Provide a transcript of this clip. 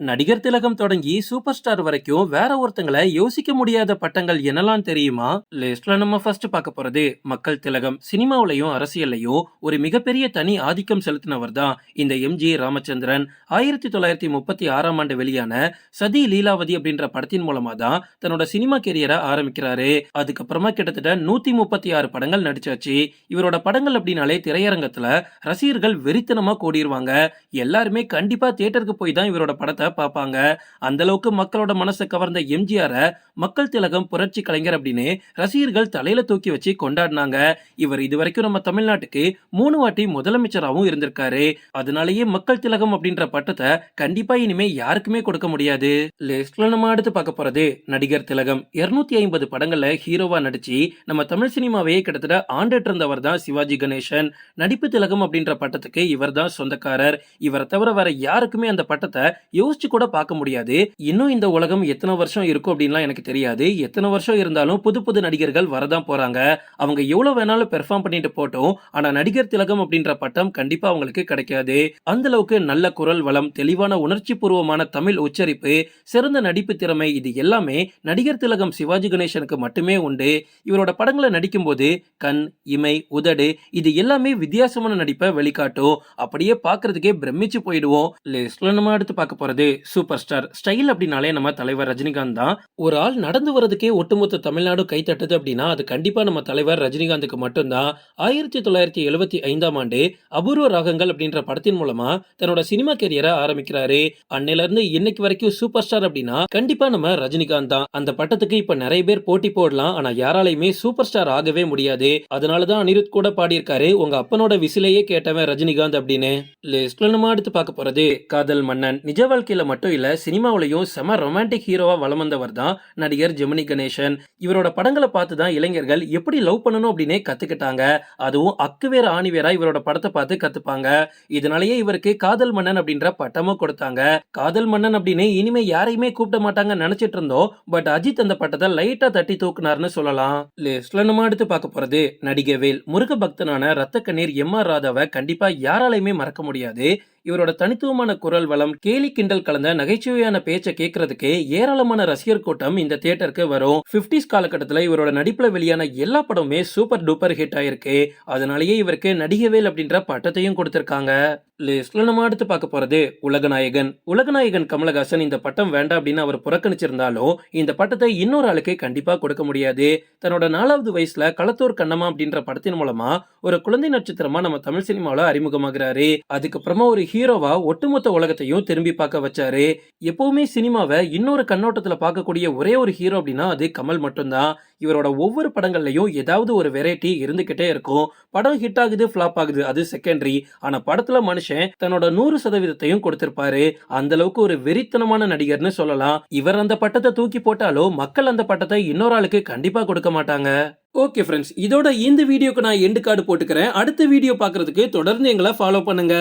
நடிகர் திலகம் தொடங்கி சூப்பர் ஸ்டார் வரைக்கும் வேற ஒருத்தங்களை யோசிக்க முடியாத பட்டங்கள் என்னலாம் தெரியுமா? லிஸ்ட்ல நம்ம ஃபர்ஸ்ட் பார்க்க போறது மக்கள் திலகம். சினிமாவிலையும் அரசியல்லையும் ஒரு மிகப்பெரிய தனி ஆதிக்கம் செலுத்தினவர் தான் இந்த எம்ஜி ராமச்சந்திரன். ஆயிரத்தி தொள்ளாயிரத்தி முப்பத்தி ஆறாம் ஆண்டு வெளியான சதி லீலாவதி அப்படின்ற படத்தின் மூலமா தான் தன்னோட சினிமா கெரியரை ஆரம்பிக்கிறாரு. அதுக்கப்புறமா கிட்டத்தட்ட நூத்தி முப்பத்தி ஆறு படங்கள் நடிச்சாச்சு. இவரோட படங்கள் அப்படின்னாலே திரையரங்கத்துல ரசிகர்கள் வெறித்தனமா கூடிருவாங்க. எல்லாருமே கண்டிப்பா தியேட்டருக்கு போய் தான் இவரோட படத்தை பார்ப்பாங்க. அந்த அளவுக்கு மக்களோட மனசை கவர்ந்த எம்ஜிஆர மக்கள் திலகம் புரட்சி கலைஞர் அப்படின்னு ரசிகர்கள் தலையில தூக்கி வச்சு கொண்டாடினாங்க. இவர் இதுவரைக்கும் நம்ம தமிழ்நாட்டுக்கு மூணு வாட்டி முதலமைச்சராகவும் இருந்திருக்காரு. அதனாலேயே மக்கள் திலகம் அப்படின்ற பட்டத்தை கண்டிப்பா இனிமே யாருக்குமே கொடுக்க முடியாது. லிஸ்ட்ல நம்ம அடுத்து பார்க்க போறது நடிகர் திலகம். 250 ஐம்பது படங்கள்ல ஹீரோவா நடிச்சு நம்ம தமிழ் சினிமாவையே கிட்டத்தட்ட ஆண்டுட்டு இருந்தவர் தான் சிவாஜி கணேசன். நடிப்பு திலகம் அப்படின்ற பட்டத்துக்கு இவர் தான் சொந்தக்காரர். இவரை தவிர வேற யாருக்குமே அந்த பட்டத்தை யோசிச்சு கூட பார்க்க முடியாது. இன்னும் இந்த உலகம் எத்தனை வருஷம் இருக்கும் அப்படின்லாம் எனக்கு தெரியாது. எத்தனை வருஷம் இருந்தாலும் புது புது நடிகர்கள் வரதான் போறாங்க. அவங்க எவ்வளவு வேணாலும் பெர்ஃபார்ம் பண்ணிட்டு போட்டோம். ஆனா நடிகர் திலகம் அப்படின்ற பட்டம் கண்டிப்பா அவங்களுக்கு கிடைக்காது. அந்த அளவுக்கு நல்ல குரல் வளம் தெளிவான உணர்ச்சி பூர்வமான தமிழ் உச்சரிப்பு சிறந்த நடிப்பு திறமை இது எல்லாமே நடிகர் திலகம் சிவாஜி கணேசனுக்கு மட்டுமே உண்டு. இவரோட படங்களை நடிக்கும்போது கண் இமை உதடு இது எல்லாமே வித்தியாசமான நடிப்பை வெளிக்காட்டும். அப்படியே பார்க்கறதுக்கே பிரமிச்சு போயிடுவோம். லிஸ்ட்ல நம்ம அடுத்து பார்க்க போறது சூப்பர் ஸ்டார் ஸ்டைல் அப்படின்னாலே நம்ம தலைவர் ரஜினிகாந்த் தான். ஒரு ஆள் நடந்து வரதுக்கே ஒட்டுமொத்த தமிழ்நாடு கை அப்படின்னா அது கண்டிப்பா நம்ம தலைவர் ரஜினிகாந்துக்கு மட்டும்தான். ஆயிரத்தி தொள்ளாயிரத்தி எழுபத்தி ஐந்தாம் ஆண்டு அபூர்வ ராகங்கள் அப்படின்ற படத்தின் மூலமா தன்னோட சினிமா கெரியரை ஆரம்பிக்கிறாரு. அன்னையில இருந்து இன்னைக்கு வரைக்கும் சூப்பர் ஸ்டார் அப்படின்னா கண்டிப்பா நம்ம ரஜினிகாந்த் தான். அந்த பட்டத்துக்கு இப்ப நிறைய பேர் போட்டி போடலாம். ஆனா யாராலையுமே சூப்பர் ஸ்டார் ஆகவே முடியாது. அதனாலதான் அனிருத் கூட பாடியிருக்காரு. உங்க அப்பனோட விசிலையே கேட்டவன் ரஜினிகாந்த் அப்படின்னு. லிஸ்ட்ல நம்ம அடுத்து பார்க்க போறது காதல் மன்னன். நிஜ வாழ்க்கையில் மட்டும் இல்ல சினிமாவிலையும் செம ரொமான்டிக் ஹீரோவாக வளம் வந்தவர் தான் நடிகர் ஜெமினி கணேசன். இவரோட படங்களை பார்த்து தான் இளைஞர்கள் எப்படி லவ் பண்ணணும் அப்படின்னே கத்துக்கிட்டாங்க. அதுவும் அக்குவேர் ஆணிவேரா இவரோட படத்தை பார்த்து கத்துப்பாங்க. இதனாலேயே இவருக்கு காதல் மன்னன் அப்படின்ற பட்டமும் கொடுத்தாங்க. காதல் மன்னன் அப்படின்னு இனிமே யாரையுமே கூப்பிட மாட்டாங்க நினைச்சிட்டு இருந்தோம். பட் அஜித் அந்த பட்டத்தை லைட்டா தட்டி தூக்குனார்னு சொல்லலாம். லிஸ்ட்ல நம்ம அடுத்து பார்க்க போறது நடிகை வேல் முருக பக்தனான ரத்த கண்ணீர் எம் ஆர் ராதாவை கண்டிப்பா யாராலையுமே மறக்க முடியாது. இவரோட தனித்துவமான குரல் வளம் கேலி கிண்டல் கலந்த நகைச்சுவையான பேச்சை கேட்கறதுக்கு ஏராளமான ரசிகர் கூட்டம் இந்த தியேட்டருக்கு வரும். 50s காலகட்டத்தில் இவரோட நடிப்புல வெளியான எல்லா படமுமே சூப்பர் டூப்பர் ஹிட் ஆயிருக்கு. அதனாலேயே இவருக்கு நடிகவேல் அப்படின்ற பட்டத்தையும் கொடுத்திருக்காங்க. லிஸ்ட்ல நம்ம அடுத்து பார்க்க போறது உலகநாயகன். உலகநாயகன் கமலஹாசன் இந்த பட்டம் வேண்டாம் அப்படின்னு அவர் புறக்கணிச்சிருந்தாலும் இந்த பட்டத்தை இன்னொரு ஆளுக்கு கண்டிப்பா கொடுக்க முடியாது. தன்னோட நாலாவது வயசுல களத்தூர் கண்ணம்மா அப்படின்ற படத்தின் மூலமா ஒரு குழந்தை நட்சத்திரமா நம்ம தமிழ் சினிமாவில் அறிமுகமாகிறாரு. அதுக்கப்புறமா ஒரு ஹீரோவா ஒட்டுமொத்த உலகத்தையும் திரும்பி பார்க்க வச்சாரு. எப்பவுமே சினிமாவை இன்னொரு கண்ணோட்டத்துல பார்க்கக்கூடிய ஒரே ஒரு ஹீரோ அப்படின்னா அது கமல் மட்டும்தான். இவரோட ஒவ்வொரு படங்கள்லயும் ஏதாவது ஒரு வெரைட்டி இருந்துகிட்டே இருக்கும். படம் ஹிட் ஆகுது ஃபிளாப் ஆகுது அது செகண்டரி ஆனா படத்துல மனுஷன் தன்னோட நூறு சதவீதத்தையும் கொடுத்திருப்பாரு. அந்த அளவுக்கு ஒரு வெறித்தனமான நடிகர்னு சொல்லலாம். இவர் அந்த பட்டத்தை தூக்கி போட்டாலும் மக்கள் அந்த பட்டத்தை இன்னொரு ஆளுக்கு கண்டிப்பா கொடுக்க மாட்டாங்க. ஓகே ஃப்ரெண்ட்ஸ் இதோட இந்த வீடியோக்கு நான் எண்டு கார்டு போட்டுக்கிறேன். அடுத்த வீடியோ பார்க்கறதுக்கு தொடர்ந்து எங்களை ஃபாலோ பண்ணுங்க.